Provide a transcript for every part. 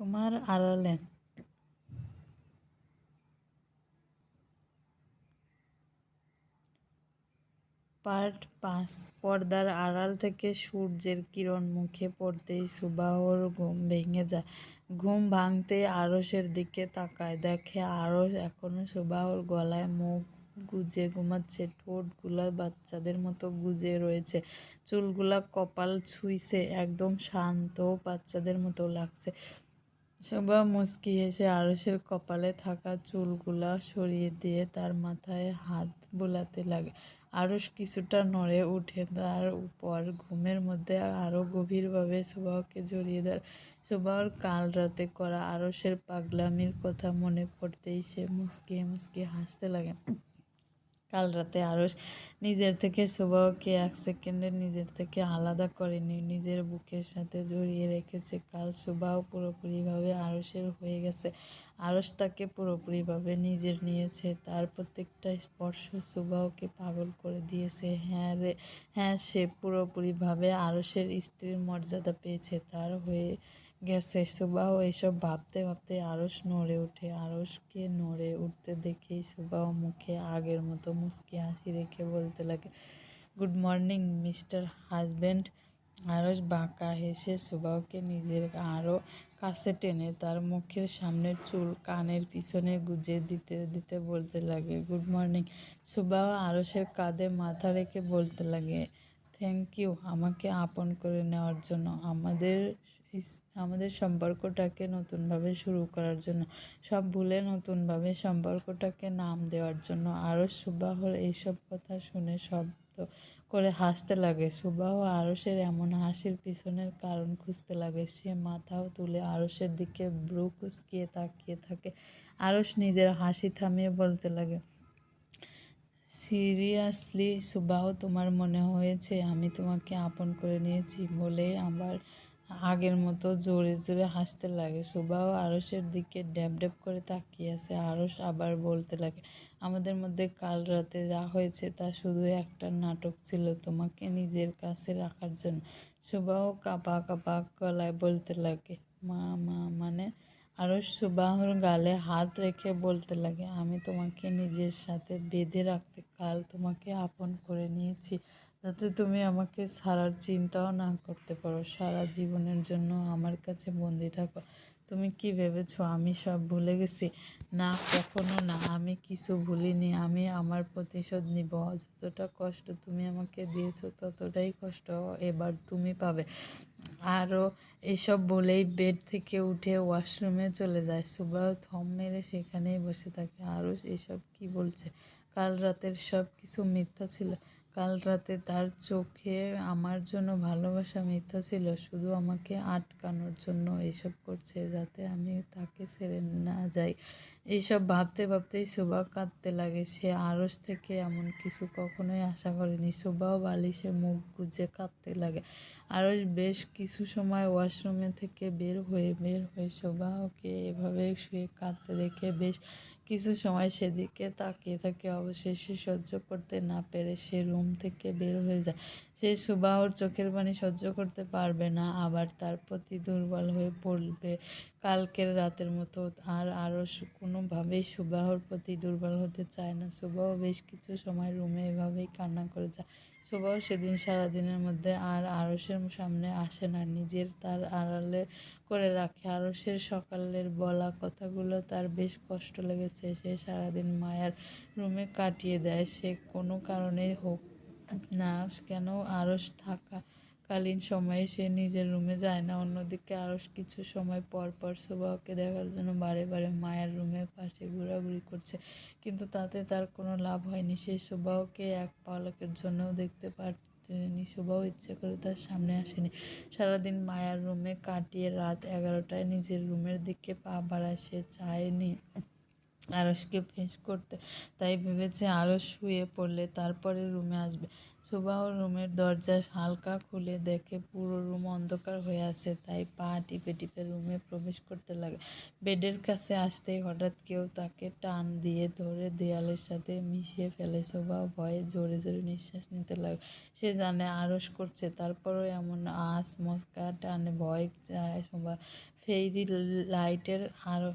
তোমার আড়ালে। পার্ট পাঁচ, পর্দার আড়াল থেকে সূর্যের কিরণ মুখে পড়তেই সুবাহর ঘুম ভেঙে যায়। ঘুম ভাঙতেই আরসের দিকে তাকায়, দেখে আরস এখনও সুবাহর গলায় মুখ গুজে ঘুমাচ্ছে, ঠোঁটগুলা বাচ্চাদের মতো গুজে রয়েছে, চুলগুলা কপাল ছুঁইছে, একদম শান্ত বাচ্চাদের মতো লাগছে। শোভা মুচকি হেসে আরসের কপালে থাকা চুলগুলা সরিয়ে দিয়ে তার মাথায় হাত বোলাতে লাগে। আরস কিছুটা নড়ে উঠে তার উপর ঘুমের মধ্যে আরও গভীরভাবে শোভাকে জড়িয়ে দেয় শোভার কাল রাতে করা আরসের পাগলামির কথা মনে পড়তেই সে মুচকিয়ে মুচকিয়ে হাসতে লাগে। কাল রাতে আরস নিজের থেকে সুবাহকে এক সেকেন্ডে নিজের থেকে আলাদা করেনি নিজের বুকের সাথে জড়িয়ে রেখেছে। কাল সুবাহ পুরোপুরিভাবে আরসের হয়ে গেছে। আরস তাকে পুরোপুরিভাবে নিজের নিয়েছে। তার প্রত্যেকটা স্পর্শ সুবাহকে পাগল করে দিয়েছে। হ্যাঁ রে হ্যাঁ সে পুরোপুরিভাবে আরসের স্ত্রীর মর্যাদা পেয়েছে। তার হয়ে গেছে সুবাহ এসব ভাবতে ভাবতে আরস নড়ে ওঠে। আরসকে নড়ে উঠতে দেখেই সুবাহ মুখে আগের মতো মুচকি হাসি রেখে বলতে লাগে, গুড মর্নিং, মিস্টার হাজব্যান্ড আরস বাঁকা হেসে সুবাহকে নিজের আরও কাছে টেনে তার মুখের সামনের চুল কানের পিছনে গুজে দিতে দিতে বলতে লাগে, গুড মর্নিং। সুবাহ আরসের কাঁধে মাথা রেখে বলতে লাগে, থ্যাংক ইউ আমাকে আপন করে নেওয়ার জন্য। আমাদের আমাদের সম্পর্কটাকে নতুনভাবে শুরু করার জন্য, সব ভুলে নতুনভাবে সম্পর্কটাকে নাম দেওয়ার জন্য আরও সুবাহর এইসব কথা শুনে শব্দ করে হাসতে লাগে। সুবাহ আরসের এমন হাসির পিছনের কারণ খুঁজতে লাগে। সে মাথাও তুলে আরসের দিকে ব্রু কুচকিয়ে তাকিয়ে থাকে। আরস নিজের হাসি থামিয়ে বলতে লাগে, সিরিয়াসলি, সুবাহ, তোমার মনে হয়েছে, আমি তোমাকে আপন করে নিয়েছি, বলে আবার আগের মতো জোরে জোরে হাসতে লাগে। সুবাহ আরসের দিকে ড্যাব ড্যাব করে তাকিয়ে আছে। আরস আবার বলতে লাগে, আমাদের মধ্যে কাল রাতে যা হয়েছে তা শুধু একটা নাটক ছিল তোমাকে নিজের কাছে রাখার জন্য। সুবাহ কাপা কাপা গলায় বলতে লাগে, মা মা মানে? আরস সুবাহর গালে হাত রেখে বলতে লাগে, আমি তোমাকে নিজের সাথে বেঁধে রাখতে কাল তোমাকে আপন করে নিয়েছি। যাতে তুমি আমাকে ছাড়ার চিন্তাও না করতে পারো, সারা জীবনের জন্য আমার কাছে বন্দি থাকো। তুমি কি ভেবেছো আমি সব ভুলে গেছি? না, কখনো না। আমি কিছু ভুলিনি, আমি আমার প্রতিশোধ নিব। যতটা কষ্ট তুমি আমাকে দিয়েছ, ততটাই কষ্ট এবার তুমি পাবে। আরও এসব বলেই বেড থেকে উঠে ওয়াশরুমে চলে যায়। সুবাহ থম মেরে সেখানেই বসে থাকে। আরও এসব কি বলছে? কাল রাতের সব কিছু মিথ্যা ছিল। কাল রাতে তার চোখে আমার জন্য ভালোবাসা মিথ্যা ছিল, শুধু আমাকে আটকানোর জন্য এসব করছে যাতে আমি তাকে ছেড়ে না যাই। এইসব ভাবতে ভাবতেই শোভা কাঁদতে লাগে। সে আড়স থেকে এমন কিছু কখনোই আশা করেনি। শোভাও বালিশে মুখ গুজে কাঁদতে লাগে। আড়স বেশ কিছু সময় ওয়াশরুমে থেকে বের হয়ে বের হয়ে শোভাকে এভাবে শুয়ে কাঁদতে দেখে বেশ কিছু সময় সেদিকে তাকিয়ে থাকে, অবশেষে সহ্য করতে না পেরে সে রুম থেকে বের হয়ে যায়। সে সুবাহর চোখের পানি সহ্য করতে পারবে না, আবার তার প্রতি দুর্বল হয়ে পড়বে। কালকের রাতের মতো আর আরও কোনোভাবেই সুবাহর প্রতি দুর্বল হতে চায় না। সুবাহ বেশ কিছু সময় রুমে এভাবেই কান্না করে যায়। সুবাহ সেদিন সারাদিনের মধ্যে আর আরসের সামনে আসে না। নিজের তার আড়ালে করে রাখে। আরসের সকালের বলা কথাগুলো তার বেশ কষ্ট লেগেছে। সে সারাদিন মায়ার রুমে কাটিয়ে দেয়। সে কোনো কারণে হোক না, কেন আরস থাকা কালীন সময়ে সে নিজের রুমে যায় না, অন্যদিকে আরও কিছু সময় পর পর সুবাহকে দেখার জন্য বারে বারে মায়ের রুমের পাশে ঘোরাঘুরি করছে। কিন্তু তাতে তার কোনো লাভ হয়নি। সে সুবাহকে এক পালকের জন্যও দেখতে পারতেনি। সুবাহ ইচ্ছে করে তার সামনে আসেনি। সারাদিন মায়ার রুমে কাটিয়ে রাত এগারোটায় নিজের রুমের দিকে পা বাড়ায়। সে চায়নি আরসকে ফেস করতে। তাই ভেবেছে আরস শুয়ে পড়লে তারপরে রুমে আসবে। সুবাহ রুমের দরজা হালকা খুলে দেখে পুরো রুম অন্ধকার হয়ে আছে, তাই পা টিপে টিপে রুমে প্রবেশ করতে লাগে। বেডের কাছে আসতেই হঠাৎ কেউ তাকে টান দিয়ে ধরে দেয়ালের সাথে মিশিয়ে ফেলে। সুবাহ ভয়ে জোরে জোরে নিঃশ্বাস নিতে লাগে। সে জানে আরস করছে, তারপরও এমন আস মস্কা টানে ভয় যায় সুবাহ। ফেরি লাইটের আরও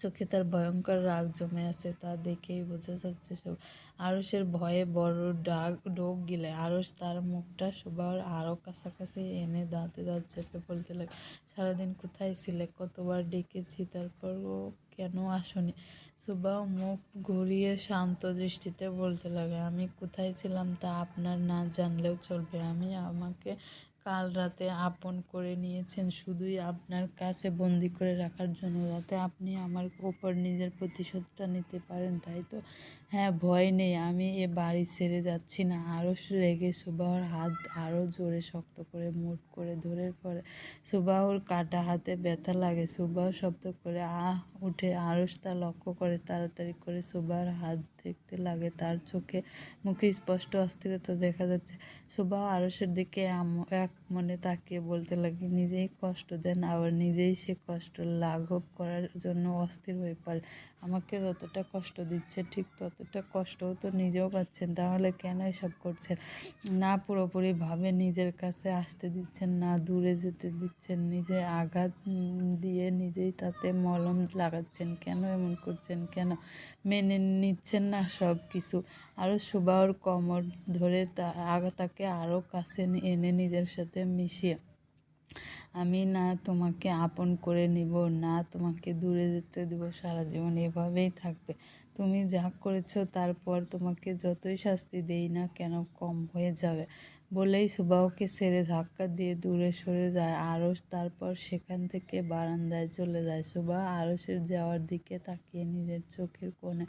চোখে তার ভয়ঙ্কর রাগ জমে আছে তা দেখেই বোঝা যাচ্ছে আরসের ভয়ে বড় ডাক ডোক গিলে। আরস তার মুখটা সবার আরও কাছাকাছি এনে দাঁতে দাঁত চেপে বলতে লাগে সারাদিন কোথায় ছিলে? কতবার ডেকেছি তারপরও কেন আসনি? সুবাহ মুখ ঘুরিয়ে শান্ত দৃষ্টিতে বলতে লাগে আমি কোথায় ছিলাম তা আপনার না জানলেও চলবে। আমি আমাকে কাল রাতে আপন করে নিয়েছেন শুধুই আপনার কাছে বন্দি করে রাখার জন্য, যাতে আপনি আমার ওপর নিজের প্রতিশোধটা নিতে পারেন, তাই তো? হ্যাঁ ভয় নেই। আমি এ বাড়ি ছেড়ে যাচ্ছি না। আরও রেগে সুবাহর হাত আরও জোরে শক্ত করে মুট করে ধরে পড়ে। সুবাহর কাটা হাতে ব্যথা লাগে। সুবাহ শব্দ করে আহ উঠে আরস তা লক্ষ্য করে তাড়াতাড়ি করে সুবাহর হাত দেখতে লাগে। তার চোখে মুখে স্পষ্ট অস্থিরতা দেখা যাচ্ছে। সুবাহ আরসের দিকে এক মনে তাকিয়ে বলতে লাগে, নিজেই কষ্ট দেন, আবার নিজেই সে কষ্ট লাঘব করার জন্য অস্থির হয়ে পড়ে। আমাকে যতটা কষ্ট দিচ্ছে ঠিক ততটা কষ্টও তো নিজেও পাচ্ছেন, তাহলে কেন এসব করছেন? না পুরোপুরিভাবে নিজের কাছে আসতে দিচ্ছেন, না দূরে যেতে দিচ্ছেন, নিজে আঘাত দিয়ে নিজেই তাতে মলম লাগাচ্ছেন, কেন এমন করছেন, কেন? মেনে নিচ্ছেন না সব কিছু আরও সুবাহর কমর ধরে তা তাকে আরও কাছে এনে নিজের সাথে মিশিয়ে আমি না তোমাকে আপন করে নিব, না তোমাকে দূরে যেতে দেব, সারা জীবন এভাবেই থাকবে। তুমি যা করেছ তারপর তোমাকে যতই শাস্তি দেই না কেন কম হয়ে যাবে। বলেই সুবাহকে ছেড়ে ধাক্কা দিয়ে দূরে সরে যায়। আরস তারপর সেখান থেকে বারান্দায় চলে যায়। সুবাহ আরসের যাওয়ার দিকে তাকিয়ে নিজের চোখের কোণে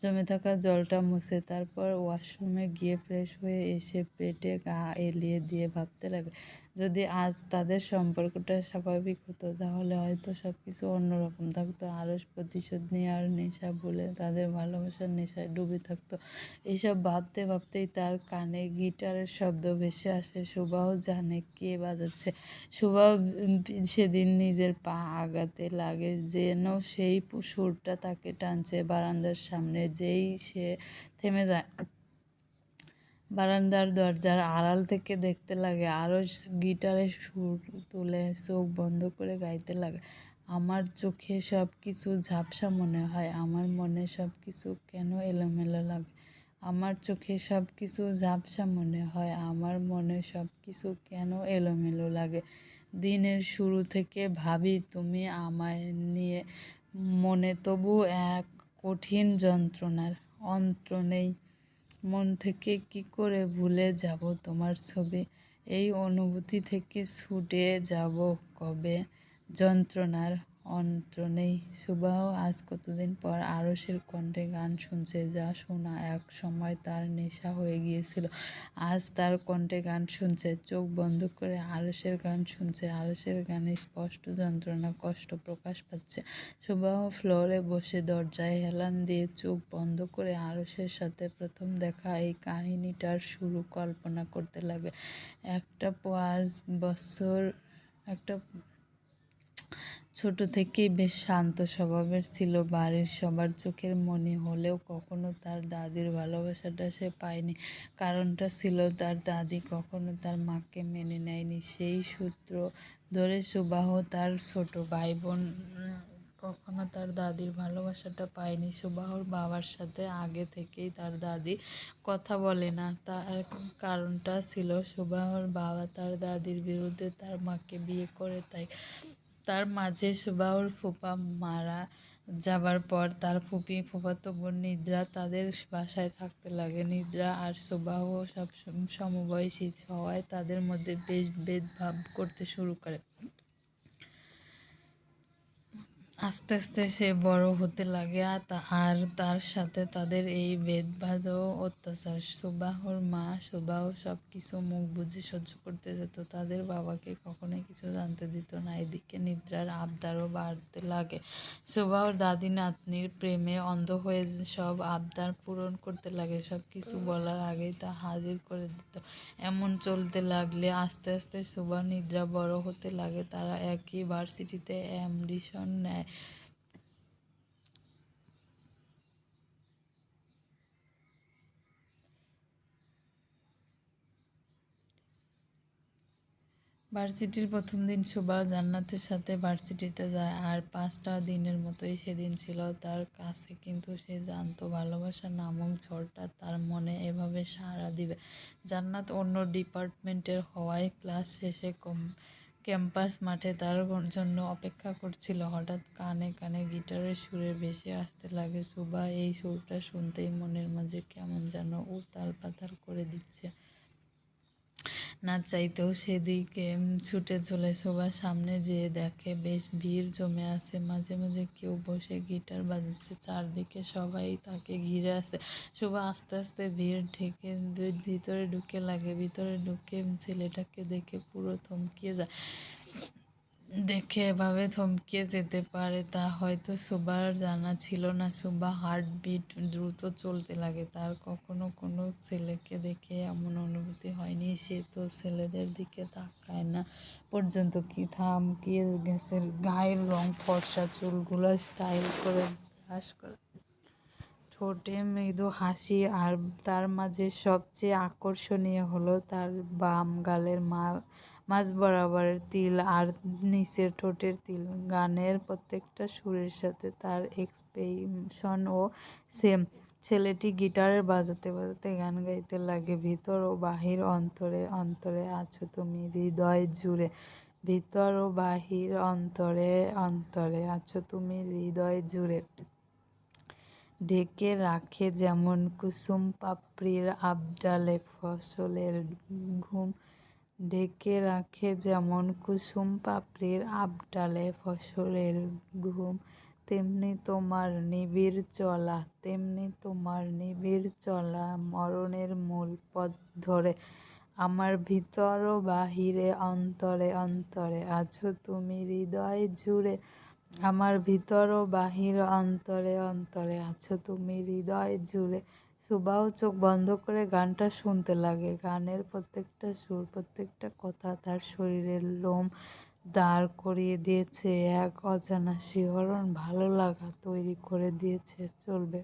জমে থাকা জলটা মুছে তারপর ওয়াশরুমে গিয়ে ফ্রেশ হয়ে এসে পেটে গা এলিয়ে দিয়ে ভাবতে লাগে যদি আজ তাদের সম্পর্কটা স্বাভাবিক হতো, তাহলে হয়তো সব কিছু অন্যরকম থাকতো। আরস প্রতিশোধ নিয়ে আর নেশা বলে তাদের ভালোবাসার নেশায় ডুবে থাকতো। এইসব ভাবতে ভাবতেই তার কানে গিটারের শব্দ ভেসে আসে সুবাহ জানে কে বাজাচ্ছে। সুবাহ সেদিন নিজের পা আগাতে লাগে, যেন সেই সুরটা তাকে টানছে বারান্দার সামনে, যেই সে থেমে যায়। বারান্দার দরজার আড়াল থেকে দেখতে লাগে আরও গিটারের সুর তুলে চোখ বন্ধ করে গাইতে লাগে। আমার চোখে সব কিছু ঝাপসা মনে হয়, আমার মনে সব কিছু কেন এলোমেলো লাগে? আমার চোখে সব কিছু ঝাপসা মনে হয়, আমার মনে সব কিছু কেন এলোমেলো লাগে? দিনের শুরু থেকে ভাবি, তুমি আমায় নিয়ে মনে তবু এক কঠিন যন্ত্রণার অন্ত নেই। মন থেকে কি করে ভুলে যাব তোমার ছবি? এই অনুভূতি থেকে ছুটে যাব কবে? যন্ত্রণার অন্ত নেই। সুবাহ আজ কতদিন পর আরসের কণ্ঠে গান শুনছে, যা শোনা এক সময় তার নেশা হয়ে গিয়েছিল। আজ তার কণ্ঠে গান শুনছে, চোখ বন্ধ করে আরসের গান শুনছে। আরসের গানে স্পষ্ট যন্ত্রণা, কষ্ট প্রকাশ পাচ্ছে। সুবাহ ফ্লোরে বসে দরজায় হেলান দিয়ে চোখ বন্ধ করে আরসের সাথে প্রথম দেখা এই কাহিনীটার শুরু কল্পনা করতে লাগে। একটা পাঁচ বছর, একটা ছোট থেকেই বেশ শান্ত স্বভাবের ছিল। বাড়ির সবার চোখের মনে হলেও কখনো তার দাদির ভালোবাসাটা সে পায়নি। কারণটা ছিল তার দাদি কখনো তার মাকে মেনে নেয়নি। সেই সূত্র ধরে সুবাহ তার ছোট ভাই বোন কখনো তার দাদির ভালোবাসাটা পায়নি। সুবাহর বাবার সাথে আগে থেকেই তার দাদি কথা বলে না। তার কারণটা ছিল সুবাহর বাবা তার দাদির বিরুদ্ধে তার মাকে বিয়ে করে তাই তার মাঝে সুবাহর ফুপা মারা যাবার পর তার ফুপি ফুফাতো বোন নিদ্রা তাদের বাসায় থাকতে লাগে। নিদ্রা আর সুবাহ সব সমবয়সী হওয়ায় তাদের মধ্যে বেশ ভেদভাব করতে শুরু করে। আস্তে আস্তে সে বড় হতে লাগে আর তার সাথে তাদের এই ভেদভাদ ও অত্যাচার। সুবাহর মা সুবাহ সব কিছু মুখ বুঝে সহ্য করতে যেত। তাদের বাবাকে কখনোই কিছু জানতে দিত না। এদিকে নিদ্রার আবদারও বাড়তে লাগে। সুবাহর দাদি নাতনির প্রেমে অন্ধ হয়ে সব আবদার পূরণ করতে লাগে। সব কিছু বলার আগেই তা হাজির করে দিত। এমন চলতে লাগলে আস্তে আস্তে সুবাহ নিদ্রা বড় হতে লাগে। তারা একই ভার্সিটিতে অ্যাডমিশন নেয়। ভার্সিটির প্রথম দিন সুবা জান্নাতের সাথে ভার্সিটিতে যায় আর পাঁচটা দিনের মতোই সেদিন ছিল তার কাছে, কিন্তু সে জানতো ভালোবাসা নামক ঝড়টা তার মনে এভাবে সাড়া দিবে। জান্নাত অন্য ডিপার্টমেন্টের হওয়ায় ক্লাস শেষে কম, ক্যাম্পাস মাঠে তার জন্য অপেক্ষা করছিল। হঠাৎ কানে কানে গিটারের সুরে ভেসে আসতে লাগে, সুবা এই সুরটা শুনতেই মনের মাঝে কেমন যেন উতাল পাতাল করে দিচ্ছে। না চাইতেও সেদিকে ছুটে চলে সবার সামনে যেয়ে দেখে। বেশ ভিড় জমে আছে, মাঝে মাঝে কেউ বসে গিটার বাজাচ্ছে, চারদিকে সবাই তাকে ঘিরে আছে। শোভা, আস্তে আস্তে ভিড় ঢেকে ভিতরে ঢুকে লাগে, ভিতরে ঢুকে ছেলেটাকে দেখে পুরো থমকিয়ে যায়। দেখে এভাবে থমকে যেতে পারে, তা হয়তো সুবার জানা ছিল না। সুবা হার্টবিট দ্রুত চলতে লাগে। তার কখনো কোনো ছেলেকে দেখে এমন অনুভূতি হয়নি। সে তো ছেলেদের দিকে তাকায় না পর্যন্ত। কি থামকিয়ে গেছে? গায়ের রং, ফর্সা চুলগুলো স্টাইল করে ব্রাশ করে। ঠোঁটে মৃদু হাসি আর তার মাঝে সবচেয়ে আকর্ষণীয় হলো তার বাম গালের মা মাঝ বরাবরের তিল আর নিচের ঠোঁটের তিল। গানের প্রত্যেকটা সুরের সাথে তার এক্সপ্রেশন ও সেম ছেলেটি গিটারে বাজাতে বাজাতে গান গাইতে লাগে। ভিতর ও বাহির অন্তরে অন্তরে আছো তুমি, হৃদয় জুড়ে। ভিতর ও বাহির অন্তরে অন্তরে আছো তুমি, হৃদয় জুড়ে। ঢেকে রাখে যেমন কুসুম পাপড়ির আবডালে ফসলের ঘুম। ঢেকে রাখে যেমন কুসুম পাপড়ির আবডালে ফসলের ঘুম। তেমনি তোমার নিবিড় চলা, তেমনি তোমার নিবিড় চলা মরণের মূল পথ ধরে। আমার ভিতর বাহিরে, অন্তরে অন্তরে আছো তুমি হৃদয় জুড়ে। আমার ভিতর বাহির, অন্তরে অন্তরে আছো তুমি হৃদয় জুড়ে। সুবাও চোখ বন্ধ করে গানটা শুনতে লাগে। গানের প্রত্যেকটা সুর, প্রত্যেকটা কথা তার শরীরের লোম দাঁড় করিয়ে দিয়েছে, এক অজানা শিহরণ ভালো লাগা তৈরি করে দিয়েছে, চলবে